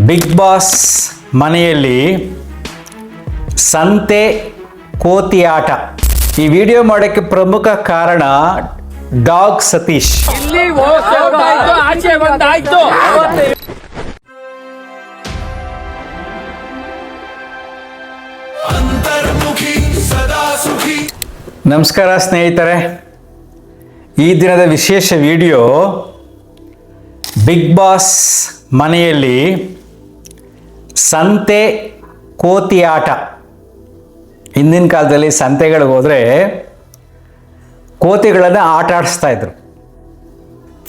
Big boss ಮನೆಯಲ್ಲಿ ಸಂತೆ ಕೋತಿ ಆಟ. ಈ ವಿಡಿಯೋ ಮಾಡೋಕ್ಕೆ ಪ್ರಮುಖ ಕಾರಣ ಡಾಗ್ ಸತೀಶ್. ನಮಸ್ಕಾರ ಸ್ನೇಹಿತರೆ. ಈ ದಿನದ ವಿಶೇಷ ವಿಡಿಯೋ ಬಿಗ್ ಬಾಸ್ ಮನೆಯಲ್ಲಿ ಸಂತೆ ಕೋತಿಯಾಟ ಹಿಂದಿನ ಕಾಲದಲ್ಲಿ ಸಂತೆಗಳಿಗೆ ಹೋದರೆ ಕೋತಿಗಳನ್ನು ಆಟ ಆಡಿಸ್ತಾ ಇದ್ರು.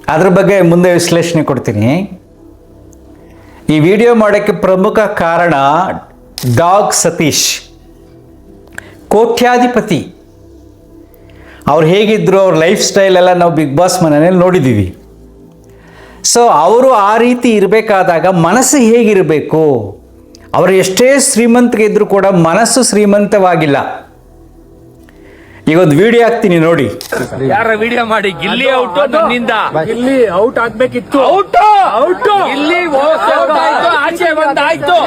ಅದ್ರ ಬಗ್ಗೆ ಮುಂದೆ ವಿಶ್ಲೇಷಣೆ ಕೊಡ್ತೀನಿ. ಈ ವಿಡಿಯೋ ಮಾಡೋಕ್ಕೆ ಪ್ರಮುಖ ಕಾರಣ ಡಾಗ್ ಸತೀಶ್. ಕೋಟ್ಯಾಧಿಪತಿ. ಅವ್ರು ಹೇಗಿದ್ರು ಅವ್ರ ಲೈಫ್ ಸ್ಟೈಲ್ ಎಲ್ಲ ನಾವು ಬಿಗ್ ಬಾಸ್ ಮನೆಯಲ್ಲಿ ನೋಡಿದ್ದೀವಿ ಸೊ ಅವರು ಆ ರೀತಿ ಇರಬೇಕಾದಾಗ ಮನಸ್ಸು ಹೇಗಿರಬೇಕು? ಅವರು ಎಷ್ಟೇ ಶ್ರೀಮಂತಿಗೆ ಇದ್ದರೂ ಕೂಡ ಮನಸ್ಸು ಶ್ರೀಮಂತವಾಗಿಲ್ಲ. ಈಗ ಒಂದು ವಿಡಿಯೋ ಹಾಕ್ತೀನಿ ನೋಡಿ. ಯಾರ ವಿಡಿಯೋ ಮಾಡಿ? ಗಿಲ್ಲಿ ಔಟ್ ನನ್ನಿಂದ. ಇಲ್ಲಿ ಔಟ್ ಆಗ್ಬೇಕಿತ್ತು. ಔಟ್ ಔಟ್ ಇಲ್ಲಿ ಹೋಗ್ತಾಯ್ತು ಆಚೆ ಬಂದಾಯ್ತು.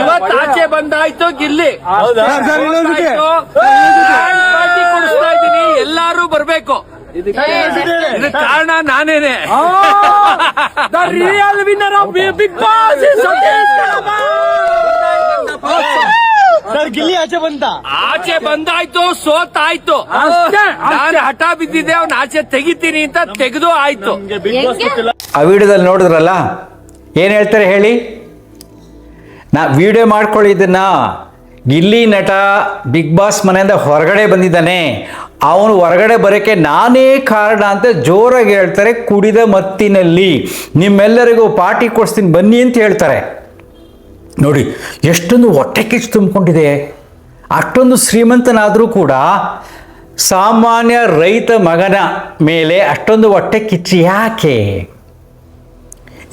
ಇವತ್ತು ಆಚೆ ಬಂದಾಯ್ತು ಗಿಲ್ಲಿ ಹೋಗ್ತಾಯ್ತು. ಪಾರ್ಟಿ ಕೊಡಿಸ್ತಾ ಇದ್ದೀನಿ ಎಲ್ಲಾರು ಬರ್ಬೇಕು. ಇದಕ್ಕೆ ಕಾರಣ ನಾನೇನೆ. Real winner of Bigg Boss sir Gilli ಆಚೆ ಬಂತ? ಆಚೆ ಬಂದಾಯ್ತು ಸೋತಾಯ್ತು. ನಾನು ಹಠ ಬಿದ್ದಿದ್ದೆ ಅವ್ನ ಆಚೆ ತೆಗಿತೀನಿ ಅಂತ ತೆಗೆದು ಆಯ್ತು. ಆ ವಿಡಿಯೋದಲ್ಲಿ ನೋಡಿದ್ರಲ್ಲ? ಏನ್ ಹೇಳ್ತಾರೆ ಹೇಳಿ? ನಾ ವಿಡಿಯೋ ಮಾಡ್ಕೊಳ್ಳಿದ್ದನ್ನ ಗಿಲ್ಲಿ ನಟ ಬಿಗ್ ಬಾಸ್ ಮನೆಯಿಂದ ಹೊರಗಡೆ ಬಂದಿದ್ದಾನೆ. ಅವನು ಹೊರಗಡೆ ಬರೋಕ್ಕೆ ನಾನೇ ಕಾರಣ ಅಂತ ಜೋರಾಗಿ ಹೇಳ್ತಾರೆ ಕುಡಿದ ಮತ್ತಿನಲ್ಲಿ. ನಿಮ್ಮೆಲ್ಲರಿಗೂ ಪಾರ್ಟಿ ಕೊಡಿಸ್ತೀನಿ, ಬನ್ನಿ ಅಂತ ಹೇಳ್ತಾರೆ. ನೋಡಿ, ಎಷ್ಟೊಂದು ಹೊಟ್ಟೆ ಕಿಚ್ಚು ತುಂಬಿಕೊಂಡಿದೆ. ಅಷ್ಟೊಂದು ಶ್ರೀಮಂತನಾದರೂ ಕೂಡ ಸಾಮಾನ್ಯ ರೈತ ಮಗನ ಮೇಲೆ ಅಷ್ಟೊಂದು ಹೊಟ್ಟೆ ಕಿಚ್ಚು ಯಾಕೆ?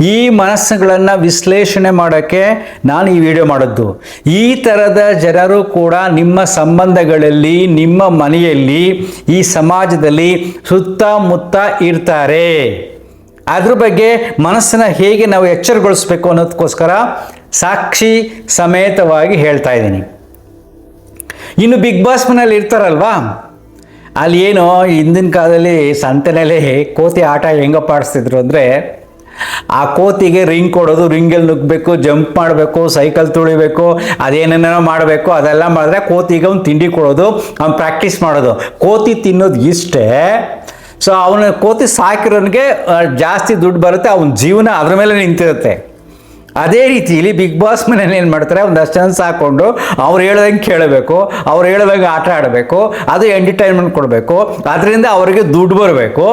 ಈ ಮನಸ್ಸುಗಳನ್ನು ವಿಶ್ಲೇಷಣೆ ಮಾಡೋಕ್ಕೆ ನಾನು ಈ ವಿಡಿಯೋ ಮಾಡಿದ್ದು. ಈ ಥರದ ಜನರು ಕೂಡ ನಿಮ್ಮ ಸಂಬಂಧಗಳಲ್ಲಿ, ನಿಮ್ಮ ಮನೆಯಲ್ಲಿ, ಈ ಸಮಾಜದಲ್ಲಿ ಸುತ್ತಮುತ್ತ ಇರ್ತಾರೆ. ಅದ್ರ ಬಗ್ಗೆ ಮನಸ್ಸನ್ನು ಹೇಗೆ ನಾವು ಎಚ್ಚರಗೊಳಿಸ್ಬೇಕು ಅನ್ನೋದಕ್ಕೋಸ್ಕರ ಸಾಕ್ಷಿ ಸಮೇತವಾಗಿ ಹೇಳ್ತಾ ಇದ್ದೀನಿ. ಇನ್ನು ಬಿಗ್ ಬಾಸ್ ಮನೇಲಿ ಇರ್ತಾರಲ್ವಾ? ಅಲ್ಲಿ ಏನು ಹಿಂದಿನ ಕಾಲದಲ್ಲಿ ಸಂತೆನಲ್ಲಿ ಕೋತಿ ಆಟ ಹೆಂಗಪ್ಪ ಆಡಿಸ್ತಿದ್ರು ಅಂದರೆ ಆ ಕೋತಿಗೆ ರಿಂಗ್ ಕೊಡೋದು ರಿಂಗಲ್ಲಿ ನುಗ್ಗಬೇಕು, ಜಂಪ್ ಮಾಡಬೇಕು ಸೈಕಲ್ ತುಳಿಬೇಕು ಅದೇನೇನೋ ಮಾಡಬೇಕು, ಅದೆಲ್ಲ ಮಾಡಿದ್ರೆ ಕೋತಿಗೆ ಅವ್ನು ತಿಂಡಿ ಕೊಡೋದು, ಅವ್ನು ಪ್ರಾಕ್ಟೀಸ್ ಮಾಡೋದು. ಕೋತಿ ತಿನ್ನೋದು ಇಷ್ಟೇ. ಸೊ ಅವನ ಕೋತಿ ಸಾಕಿರೋನಿಗೆ ಜಾಸ್ತಿ ದುಡ್ಡು ಬರುತ್ತೆ, ಅವನ ಜೀವನ ಅದ್ರ ಮೇಲೆ ನಿಂತಿರುತ್ತೆ. ಅದೇ ರೀತಿಲಿ ಬಿಗ್ ಬಾಸ್ ಮನೇಲಿ ಏನು ಮಾಡ್ತಾರೆ ಒಂದಷ್ಟು ಜನ ಸಾಕೊಂಡು ಅವ್ರು ಹೇಳ್ದಂಗೆ ಕೇಳಬೇಕು, ಅವ್ರು ಹೇಳ್ದಂಗೆ ಆಟ ಆಡಬೇಕು, ಅದು ಎಂಟರ್ಟೈನ್ಮೆಂಟ್ ಕೊಡಬೇಕು, ಅದರಿಂದ ಅವರಿಗೆ ದುಡ್ಡು ಬರಬೇಕು,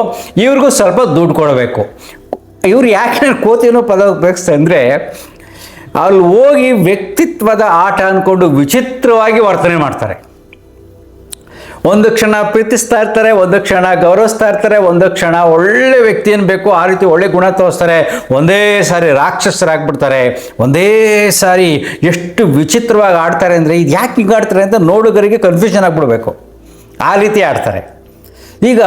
ಇವ್ರಿಗೂ ಸ್ವಲ್ಪ ದುಡ್ಡು ಕೊಡಬೇಕು. ಇವ್ರು ಯಾಕೆ ಕೋತಿನೋ ಪದ ಉಪಯೋಗಿಸ್ತಾರೆ ಅಂದರೆ ಅಲ್ಲಿ ಹೋಗಿ ವ್ಯಕ್ತಿತ್ವದ ಆಟ ಅಂದ್ಕೊಂಡು ವಿಚಿತ್ರವಾಗಿ ವರ್ತನೆ ಮಾಡ್ತಾರೆ. ಒಂದು ಕ್ಷಣ ಪ್ರೀತಿಸ್ತಾ ಇರ್ತಾರೆ, ಒಂದು ಕ್ಷಣ ಗೌರವಿಸ್ತಾ ಇರ್ತಾರೆ, ಒಂದು ಕ್ಷಣ ಒಳ್ಳೆ ವ್ಯಕ್ತಿ ಬೇಕು, ಆ ರೀತಿ ಒಳ್ಳೆ ಗುಣ ತೋರಿಸ್ತಾರೆ, ಒಂದೇ ಸಾರಿ ರಾಕ್ಷಸರಾಗ್ಬಿಡ್ತಾರೆ, ಒಂದೇ ಸಾರಿ ಎಷ್ಟು ವಿಚಿತ್ರವಾಗಿ ಆಡ್ತಾರೆ ಅಂದರೆ, ಇದು ಯಾಕೆ ಹಿಂಗೆ ಆಡ್ತಾರೆ ಅಂತ ನೋಡುಗರಿಗೆ ಕನ್ಫ್ಯೂಷನ್ ಆಗಿಬಿಡ್ಬೇಕು. ಆ ರೀತಿ ಆಡ್ತಾರೆ. ಈಗ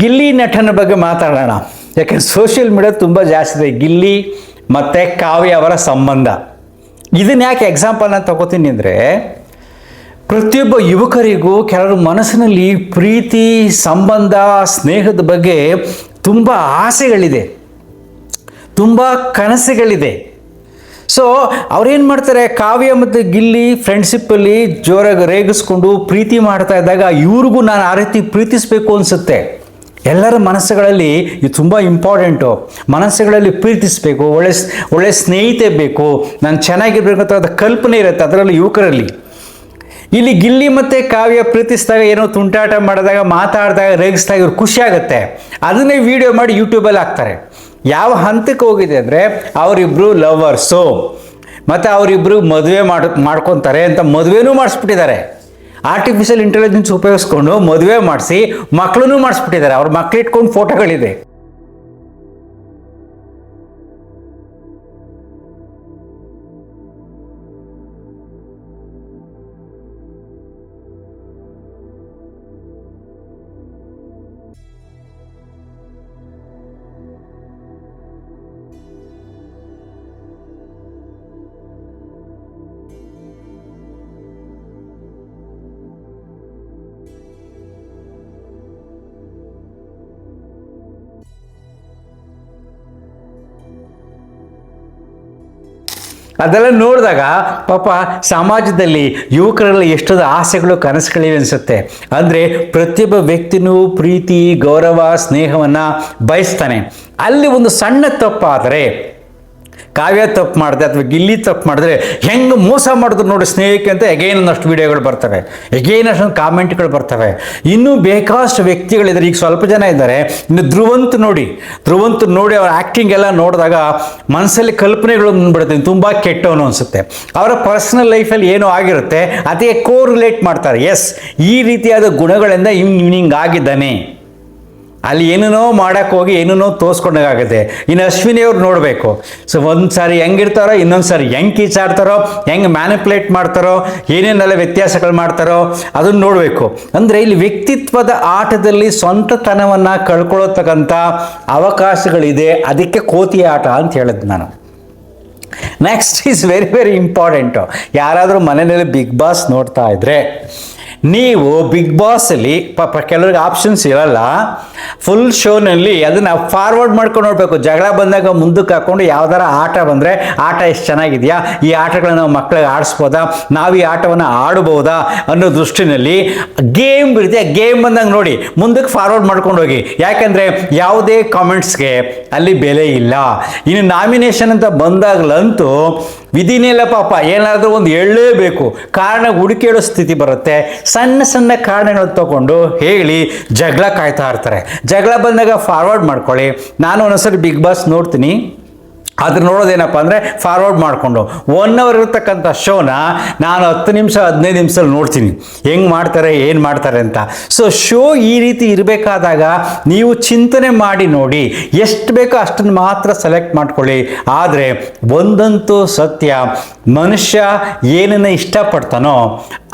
ಗಿಲ್ಲಿ ನಟನ ಬಗ್ಗೆ ಮಾತಾಡೋಣ. ಯಾಕೆಂದ್ರೆ ಸೋಷಿಯಲ್ ಮೀಡಿಯಾ ತುಂಬ ಜಾಸ್ತಿ ಇದೆ. ಗಿಲ್ಲಿ ಮತ್ತು ಕಾವ್ಯ ಅವರ ಸಂಬಂಧ. ಇದನ್ನ ಯಾಕೆ ಎಕ್ಸಾಂಪಲ್ನ ತಗೋತೀನಿ ಅಂದರೆ, ಪ್ರತಿಯೊಬ್ಬ ಯುವಕರಿಗೂ ಕೆಲವರು ಮನಸ್ಸಿನಲ್ಲಿ ಪ್ರೀತಿ, ಸಂಬಂಧ, ಸ್ನೇಹದ ಬಗ್ಗೆ ತುಂಬ ಆಸೆಗಳಿದೆ. ತುಂಬ ಕನಸುಗಳಿದೆ. ಸೊ ಅವ್ರೇನು ಮಾಡ್ತಾರೆ, ಕಾವ್ಯ ಮತ್ತು ಗಿಲ್ಲಿ ಫ್ರೆಂಡ್ಶಿಪ್ಪಲ್ಲಿ ಜೋರಾಗಿ ರೇಗಿಸ್ಕೊಂಡು ಪ್ರೀತಿ ಮಾಡ್ತಾ ಇದ್ದಾಗ ಇವ್ರಿಗೂ ನಾನು ಆ ರೀತಿ ಪ್ರೀತಿಸಬೇಕು ಅನಿಸುತ್ತೆ. ಎಲ್ಲರ ಮನಸ್ಸುಗಳಲ್ಲಿ ಇದು ತುಂಬ ಇಂಪಾರ್ಟೆಂಟು ಮನಸ್ಸುಗಳಲ್ಲಿ ಪ್ರೀತಿಸಬೇಕು, ಒಳ್ಳೆ ಒಳ್ಳೆ ಸ್ನೇಹಿತೆ ಬೇಕು, ನಾನು ಚೆನ್ನಾಗಿರ್ಬೇಕು ಅಂತ ಕಲ್ಪನೆ ಇರುತ್ತೆ ಅದರಲ್ಲಿ ಯುವಕರಲ್ಲಿ. ಇಲ್ಲಿ ಗಿಲ್ಲಿ ಮತ್ತು ಕಾವ್ಯ ಪ್ರೀತಿಸಿದಾಗ ಏನೋ ತುಂಟಾಟ ಮಾಡಿದಾಗ, ಮಾತಾಡಿದಾಗ, ರೇಗಿಸಿದಾಗ ಇವ್ರು ಖುಷಿ ಆಗುತ್ತೆ. ಅದನ್ನೇ ವಿಡಿಯೋ ಮಾಡಿ ಯೂಟ್ಯೂಬಲ್ಲಿ ಹಾಕ್ತಾರೆ. ಯಾವ ಹಂತಕ್ಕೆ ಹೋಗಿದೆ ಅಂದರೆ ಅವರಿಬ್ಬರು ಲವರ್ಸು ಮತ್ತು ಅವರಿಬ್ಬರು ಮದುವೆ ಮಾಡ್, ಮಾಡ್ಕೊತಾರೆ ಅಂತ ಮದುವೆನೂ ಮಾಡಿಸ್ಬಿಟ್ಟಿದ್ದಾರೆ. ಆರ್ಟಿಫಿಷಿಯಲ್ ಇಂಟೆಲಿಜೆನ್ಸ್ ಉಪಯೋಗಿಸ್ಕೊಂಡು ಮದುವೆ ಮಾಡಿಸಿ ಮಕ್ಕಳನ್ನೂ ಮಾಡಿಸ್ಬಿಟ್ಟಿದ್ದಾರೆ. ಅವ್ರ ಮಕ್ಳು ಇಟ್ಕೊಂಡು ಫೋಟೋಗಳಿದೆ ಅದೆಲ್ಲ ನೋಡಿದಾಗ ಪಾಪ ಸಮಾಜದಲ್ಲಿ ಯುವಕರಲ್ಲಿ ಎಷ್ಟೊಂದು ಆಸೆಗಳು, ಕನಸುಗಳಿವೆ ಅನಿಸುತ್ತೆ. ಅಂದರೆ ಪ್ರತಿಯೊಬ್ಬ ವ್ಯಕ್ತಿನೂ ಪ್ರೀತಿ, ಗೌರವ, ಸ್ನೇಹವನ್ನು ಬಯಸ್ತಾನೆ. ಅಲ್ಲಿ ಒಂದು ಸಣ್ಣ ತಪ್ಪಾದರೆ ಕಾವ್ಯ ತಪ್ಪು ಮಾಡಿದೆ ಅಥವಾ ಗಿಲ್ಲಿ ತಪ್ಪು ಮಾಡಿದ್ರೆ ಹೆಂಗೆ ಮೋಸ ಮಾಡಿದ್ರು ನೋಡಿ ಸ್ನೇಹಕ್ಕೆ ಅಂತ ಎಗೈನ್ ಒಂದಷ್ಟು ವಿಡಿಯೋಗಳು ಬರ್ತವೆ. ಎಗೈನ್ ಅಷ್ಟೊಂದು ಕಾಮೆಂಟ್ಗಳು ಬರ್ತವೆ. ಇನ್ನೂ ಬೇಕಾದಷ್ಟು ವ್ಯಕ್ತಿಗಳಿದ್ದಾರೆ ಈಗ ಸ್ವಲ್ಪ ಜನ ಇದ್ದಾರೆ. ಇನ್ನು ಧ್ರುವಂತ್ ನೋಡಿ. ಧ್ರುವಂತ್ ನೋಡಿ ಅವ್ರ ಆ್ಯಕ್ಟಿಂಗ್ ಎಲ್ಲ ನೋಡಿದಾಗ ಮನಸ್ಸಲ್ಲಿ ಕಲ್ಪನೆಗಳು ಬಂದ್ಬಿಡುತ್ತೆ. ತುಂಬ ಕೆಟ್ಟವನು ಅನಿಸುತ್ತೆ. ಅವರ ಪರ್ಸನಲ್ ಲೈಫಲ್ಲಿ ಏನೋ ಆಗಿರುತ್ತೆ. ಅದೇ ಕೋ ರಿಲೇಟ್ ಮಾಡ್ತಾರೆ. ಎಸ್ ಈ ರೀತಿಯಾದ ಗುಣಗಳಿಂದ ಇವ್ನು ಇವ್ನಿಂಗ್ ಆಗಿದ್ದಾನೆ. ಅಲ್ಲಿ ಏನೇನೋ ಮಾಡಕ್ಕೆ ಹೋಗಿ ಏನೇನೋ ತೋರಿಸ್ಕೊಂಡಾಗುತ್ತೆ ಇನ್ನು ಅಶ್ವಿನಿ ಅವ್ರು ನೋಡಬೇಕು. ಸೊ ಒಂದು ಸಾರಿ ಹೆಂಗಿರ್ತಾರೋ ಇನ್ನೊಂದು ಸಾರಿ ಹೆಂಗೆ ಕೀಚಾಡ್ತಾರೋ ಹೆಂಗೆ ಮ್ಯಾನಿಪುಲೇಟ್ ಮಾಡ್ತಾರೋ, ಏನೇನೆಲ್ಲ ವ್ಯತ್ಯಾಸಗಳು ಮಾಡ್ತಾರೋ ಅದನ್ನು ನೋಡಬೇಕು. ಅಂದರೆ ಇಲ್ಲಿ ವ್ಯಕ್ತಿತ್ವದ ಆಟದಲ್ಲಿ ಸ್ವಂತತನವನ್ನು ಕಳ್ಕೊಳ್ಳೋತಕ್ಕಂಥ ಅವಕಾಶಗಳಿದೆ. ಅದಕ್ಕೆ ಕೋತಿ ಆಟ ಅಂತ ಹೇಳಿದ್ ನಾನು. Next is very very important ಯಾರಾದರೂ ಮನೆಯಲ್ಲಿ ಬಿಗ್ ಬಾಸ್ ನೋಡ್ತಾ ಇದ್ರೆ ನೀವು ಬಿಗ್ ಬಾಸಲ್ಲಿ ಪಾಪ ಕೆಲವ್ರಿಗೆ ಆಪ್ಷನ್ಸ್ ಇರಲ್ಲ ಫುಲ್ ಶೋನಲ್ಲಿ ಅದನ್ನು ಫಾರ್ವರ್ಡ್ ಮಾಡ್ಕೊಂಡು ನೋಡಬೇಕು. ಜಗಳ ಬಂದಾಗ ಮುಂದಕ್ಕೆ ಹಾಕ್ಕೊಂಡು ಯಾವ್ದಾರ ಆಟ ಬಂದರೆ, ಆಟ ಎಷ್ಟು ಚೆನ್ನಾಗಿದೆಯಾ? ಈ ಆಟಗಳನ್ನ ನಾವು ಮಕ್ಕಳಿಗೆ ಆಡಿಸ್ಬೋದಾ? ನಾವು ಈ ಆಟವನ್ನು ಆಡಬಹುದಾ? ಅನ್ನೋ ದೃಷ್ಟಿನಲ್ಲಿ ಗೇಮ್ ಇರುತ್ತೆ. ಗೇಮ್ ಬಂದಾಗ ನೋಡಿ, ಮುಂದಕ್ಕೆ ಫಾರ್ವರ್ಡ್ ಮಾಡ್ಕೊಂಡು ಹೋಗಿ. ಯಾಕೆಂದರೆ ಯಾವುದೇ ಕಾಮೆಂಟ್ಸ್ಗೆ ಅಲ್ಲಿ ಬೆಲೆ ಇಲ್ಲ. ಇನ್ನು ನಾಮಿನೇಷನ್ ಅಂತ ಬಂದಾಗಲಂತೂ ವಿಧಿನೆಲ್ಲ ಪಾಪ, ಏನಾದರೂ ಒಂದು ಹೇಳಲೇಬೇಕು. ಕಾರಣ ಹುಡುಕೇಳೋ ಸ್ಥಿತಿ ಬರುತ್ತೆ. ಸಣ್ಣ ಸಣ್ಣ ಕಾರಣಗಳು ತಗೊಂಡು ಹೇಳಿ ಜಗಳ ಕಾಯ್ತಾ ಇರ್ತಾರೆ. ಜಗಳ ಬಂದಾಗ ಫಾರ್ವರ್ಡ್ ಮಾಡ್ಕೊಳ್ಳಿ. ನಾನು ಒಂದೊಂದ್ಸರಿ ಬಿಗ್ ಬಾಸ್ ನೋಡ್ತೀನಿ. ಅದ್ರ ನೋಡೋದೇನಪ್ಪ ಅಂದರೆ ಫಾರ್ವರ್ಡ್ ಮಾಡಿಕೊಂಡು. ಒನ್ ಅವರ್ ಇರತಕ್ಕಂಥ ಶೋನ ನಾನು ಹತ್ತು ನಿಮಿಷ, ಹದಿನೈದು ನಿಮಿಷದಲ್ಲಿ ನೋಡ್ತೀನಿ. ಹೆಂಗೆ ಮಾಡ್ತಾರೆ, ಏನು ಮಾಡ್ತಾರೆ ಅಂತ. ಸೊ ಶೋ ಈ ರೀತಿ ಇರಬೇಕಾದಾಗ ನೀವು ಚಿಂತನೆ ಮಾಡಿ ನೋಡಿ ಎಷ್ಟು ಬೇಕೋ ಅಷ್ಟನ್ನು ಮಾತ್ರ ಸೆಲೆಕ್ಟ್ ಮಾಡ್ಕೊಳ್ಳಿ. ಆದರೆ ಒಂದಂತೂ ಸತ್ಯ, ಮನುಷ್ಯ ಏನನ್ನು ಇಷ್ಟಪಡ್ತಾನೋ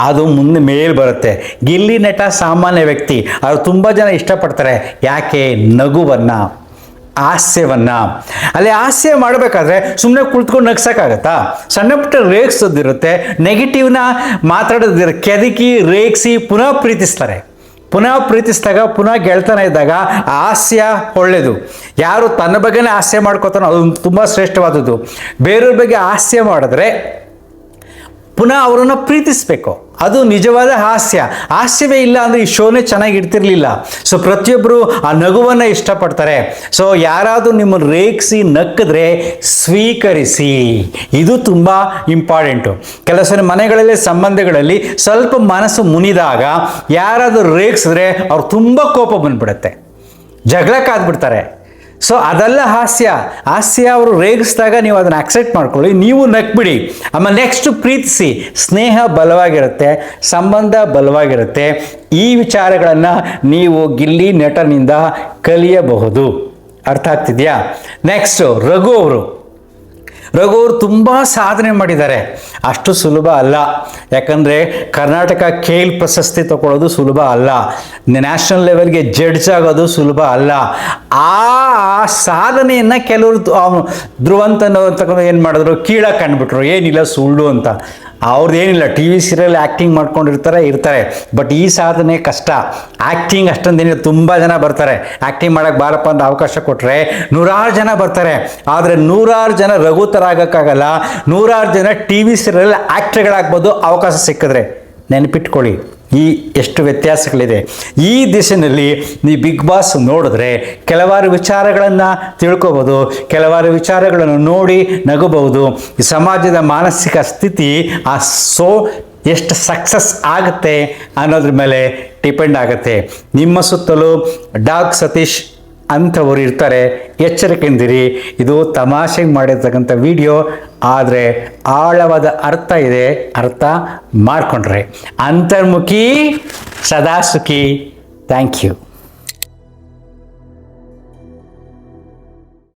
ಅದು ಮುಂದೆ ಮೇಲೆ ಬರುತ್ತೆ. ಗಿಲ್ಲಿ ನಟ ಸಾಮಾನ್ಯ ವ್ಯಕ್ತಿ ಅದು ತುಂಬ ಜನ ಇಷ್ಟಪಡ್ತಾರೆ. ಯಾಕೆ? ನಗುವನ್ನು. ಹಾಸ್ಯವನ್ನು. ಅಲ್ಲಿ ಹಾಸ್ಯ ಮಾಡಬೇಕಾದ್ರೆ ಸುಮ್ಮನೆ ಕುಳಿತುಕೊಂಡು ನಗ್ಸೋಕ್ಕಾಗತ್ತಾ? ಸಣ್ಣ ಪುಟ್ಟ ರೇಗಿಸೋದಿರುತ್ತೆ ನೆಗೆಟಿವ್ನ ಮಾತಾಡೋದಿರ ಕೆದಕಿ, ರೇಗಿಸಿ, ಪುನಃ ಪ್ರೀತಿಸ್ತಾರೆ. ಪುನಃ ಪ್ರೀತಿಸಿದಾಗ, ಪುನಃ ಗೆಳ್ತನ ಇದ್ದಾಗ ಹಾಸ್ಯ ಒಳ್ಳೆಯದು ಯಾರು ತನ್ನ ಬಗ್ಗೆನೇ ಹಾಸ್ಯ ಮಾಡ್ಕೋತಾನೋ ಅದು ತುಂಬ ಶ್ರೇಷ್ಠವಾದದ್ದು. ಬೇರೆಯವ್ರ ಬಗ್ಗೆ ಹಾಸ್ಯ ಮಾಡಿದ್ರೆ ಪುನಃ ಅವರನ್ನು ಪ್ರೀತಿಸಬೇಕು. ಅದು ನಿಜವಾದ ಹಾಸ್ಯ. ಹಾಸ್ಯವೇ ಇಲ್ಲ ಅಂದರೆ ಈ ಶೋನೇ ಚೆನ್ನಾಗಿ ಇಡ್ತಿರ್ಲಿಲ್ಲ. ಸೊ ಪ್ರತಿಯೊಬ್ಬರು ಆ ನಗುವನ್ನು ಇಷ್ಟಪಡ್ತಾರೆ. ಸೊ ಯಾರಾದರೂ ನಿಮ್ಮನ್ನು ರೇಗಿಸಿ, ನಕ್ಕಿದ್ರೆ ಸ್ವೀಕರಿಸಿ. ಇದು ತುಂಬ ಇಂಪಾರ್ಟೆಂಟು ಕೆಲವು ಸಲ ಮನೆಗಳಲ್ಲಿ, ಸಂಬಂಧಗಳಲ್ಲಿ ಸ್ವಲ್ಪ ಮನಸ್ಸು ಮುನಿದಾಗ ಯಾರಾದರೂ ರೇಗಿಸಿದ್ರೆ ಅವ್ರು ತುಂಬ ಕೋಪ ಬಂದ್ಬಿಡುತ್ತೆ. ಜಗಳಕ್ಕಾದ್ಬಿಡ್ತಾರೆ ಸೊ ಅದೆಲ್ಲ ಹಾಸ್ಯ. ಹಾಸ್ಯ ಅವರು ರೇಗಿಸಿದಾಗ ನೀವು ಅದನ್ನು ಅಕ್ಸೆಪ್ಟ್ ಮಾಡ್ಕೊಳ್ಳಿ. ನೀವು ನಕ್ಬಿಡಿ ಆಮೇಲೆ ನೆಕ್ಸ್ಟ್ ಪ್ರೀತಿಸಿ. ಸ್ನೇಹ ಬಲವಾಗಿರುತ್ತೆ, ಸಂಬಂಧ ಬಲವಾಗಿರುತ್ತೆ. ಈ ವಿಚಾರಗಳನ್ನು ನೀವು ಗಿಲ್ಲಿ ನಟನಿಂದ ಕಲಿಯಬಹುದು. ಅರ್ಥ ಆಗ್ತಿದೆಯಾ? ನೆಕ್ಸ್ಟು ರಘು ಅವರು. ರಘು ಅವರು ತುಂಬ ಸಾಧನೆ ಮಾಡಿದ್ದಾರೆ. ಅಷ್ಟು ಸುಲಭ ಅಲ್ಲ. ಯಾಕಂದರೆ ಕರ್ನಾಟಕ ಖೇಲ್ ಪ್ರಶಸ್ತಿ ತಗೊಳ್ಳೋದು ಸುಲಭ ಅಲ್ಲ. ನ್ಯಾಷನಲ್ ಲೆವೆಲ್ಗೆ ಜಡ್ಜ್ ಆಗೋದು ಸುಲಭ ಅಲ್ಲ. ಆ ಸಾಧನೆಯನ್ನು ಕೆಲವರು ಧ್ರುವಂತನ ಏನು ಮಾಡಿದ್ರು? ಕೀಳಕ್ಕೆ ಕಂಡುಬಿಟ್ರು ಏನಿಲ್ಲ ಸುಳ್ಳು ಅಂತ. ಅವ್ರದ್ದು ಏನಿಲ್ಲ ಟಿ ವಿ ಸೀರಿಯಲ್ ಆ್ಯಕ್ಟಿಂಗ್ ಮಾಡ್ಕೊಂಡಿರ್ತಾರೆ, ಇರ್ತಾರೆ. ಬಟ್ ಈ ಸಾಧನೆ ಕಷ್ಟ. ಆ್ಯಕ್ಟಿಂಗ್ ಅಷ್ಟೊಂದೇನಿಲ್ಲ, ತುಂಬ ಜನ ಬರ್ತಾರೆ. ಆ್ಯಕ್ಟಿಂಗ್ ಮಾಡೋಕ್ಕೆ ಬಾರಪ್ಪ ಅಂತ ಅವಕಾಶ ಕೊಟ್ಟರೆ ನೂರಾರು ಜನ ಬರ್ತಾರೆ. ಆದರೆ ನೂರಾರು ಜನ ರಘು ಥರ ಆಗೋಕ್ಕಾಗಲ್ಲ ನೂರಾರು ಜನ ಟಿ ವಿ ಸೀರಿಯಲ್ ಆ್ಯಕ್ಟ್ರ್ಗಳಾಗ್ಬೋದು ಅವಕಾಶ ಸಿಕ್ಕಿದ್ರೆ. ನೆನಪಿಟ್ಕೊಳ್ಳಿ. ಈ ಎಷ್ಟು ವ್ಯತ್ಯಾಸಗಳಿದೆ? ಈ ದಿಶೆಯಲ್ಲಿ ನೀವು ಬಿಗ್ ಬಾಸ್ ನೋಡಿದ್ರೆ ಕೆಲವಾರು ವಿಚಾರಗಳನ್ನು ತಿಳ್ಕೊಬೋದು, ಕೆಲವಾರು ವಿಚಾರಗಳನ್ನು ನೋಡಿ ನಗಬಹುದು. ಸಮಾಜದ ಮಾನಸಿಕ ಸ್ಥಿತಿ, ಆ ಸೋ ಎಷ್ಟು ಸಕ್ಸಸ್ ಆಗುತ್ತೆ ಅನ್ನೋದ್ರ ಮೇಲೆ ಡಿಪೆಂಡ್ ಆಗುತ್ತೆ. ನಿಮ್ಮ ಸುತ್ತಲೂ ಡಾಕ್ ಸತೀಶ್ ಅಂಥವ್ರು ಇರ್ತಾರೆ ಎಚ್ಚರಿಕೆಂದಿರಿ ಇದು ತಮಾಷೆಗೆ ಮಾಡಿರ್ತಕ್ಕಂಥ ವಿಡಿಯೋ, ಆದರೆ ಆಳವಾದ ಅರ್ಥ ಇದೆ. ಅರ್ಥ ಮಾಡಿಕೊಂಡ್ರೆ. ಅಂತರ್ಮುಖಿ ಸದಾ ಸುಖಿ ಥ್ಯಾಂಕ್ ಯು.